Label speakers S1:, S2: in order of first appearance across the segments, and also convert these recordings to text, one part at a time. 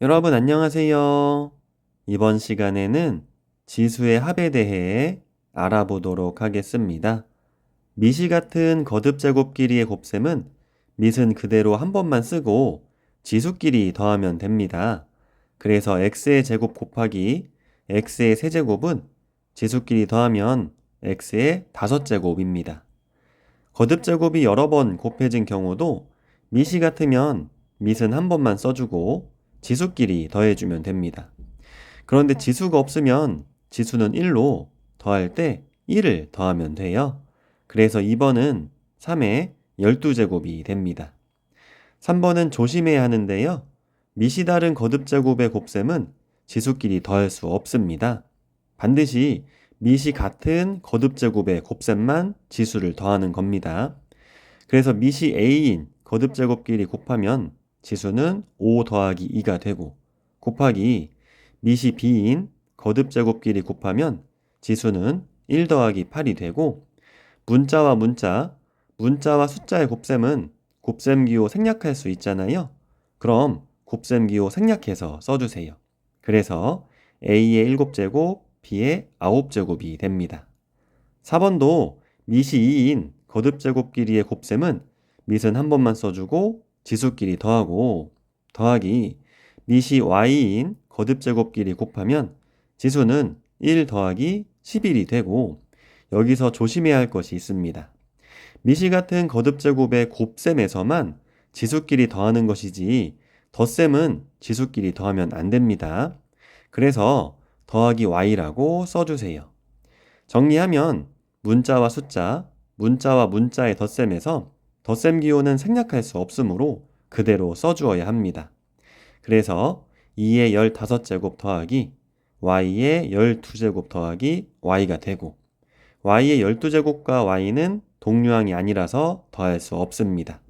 S1: 여러분 안녕하세요. 이번 시간에는 지수의 합에 대해 알아보도록 하겠습니다. 미시 같은 거듭 제곱 길이의 곱셈은 밑은 그대로 한 번만 쓰고 지수끼리 더하면 됩니다. 그래서 x의 제곱 곱하기 x의 세제곱은 지수끼리 더하면 x의 다섯 제곱입니다. 거듭 제곱이 여러 번 곱해진 경우도 밑이 같으면 밑은 한 번만 써주고 지수끼리 더해주면 됩니다. 그런데 지수가 없으면 지수는 1로 더할 때 1을 더하면 돼요. 그래서 2번은 3의 12제곱이 됩니다. 3번은 조심해야 하는데요. 밑이 다른 거듭 제곱의 곱셈은 지수끼리 더할 수 없습니다. 반드시 밑이 같은 거듭 제곱의 곱셈만 지수를 더하는 겁니다. 그래서 밑이 a인 거듭 제곱끼리 곱하면 지수는 5 더하기 2가 되고 곱하기 밑이 b인 거듭 제곱끼리 곱하면 지수는 1 더하기 8이 되고 문자와 문자, 문자와 숫자의 곱셈은 곱셈 기호 생략할 수 있잖아요. 그럼 곱셈 기호 생략해서 써주세요. 그래서 a의 7제곱, b의 9제곱이 됩니다. 4번도 밑이 2인 거듭 제곱끼리의 곱셈은 밑은 한 번만 써주고 지수끼리 더하고 더하기 밑이 y인 거듭 제곱끼리 곱하면 지수는 1 더하기 11이 되고 여기서 조심해야 할 것이 있습니다. 미시 같은 거듭 제곱의 곱셈에서만 지수끼리 더하는 것이지 덧셈은 지수끼리 더하면 안 됩니다. 그래서 더하기 y라고 써주세요. 정리하면 문자와 숫자, 문자와 문자의 덧셈에서 덧셈 기호는 생략할 수 없으므로 그대로 써주어야 합니다. 그래서 2의 15제곱 더하기 y의 12제곱 더하기 y가 되고 y의 12제곱과 y는 동류항이 아니라서 더할 수 없습니다.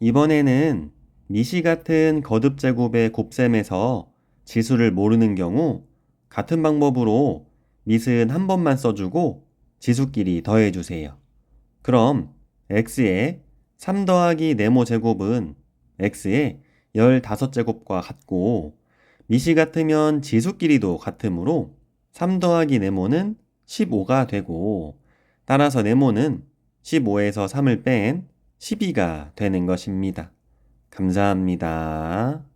S1: 이번에는 미시 같은 거듭 제곱의 곱셈에서 지수를 모르는 경우 같은 방법으로 밑은 한 번만 써주고 지수끼리 더해주세요. 그럼 x의 3 더하기 네모 제곱은 x의 15제곱과 같고 밑이 같으면 지수끼리도 같으므로 3 더하기 네모는 15가 되고 따라서 네모는 15에서 3을 뺀 12가 되는 것입니다. 감사합니다.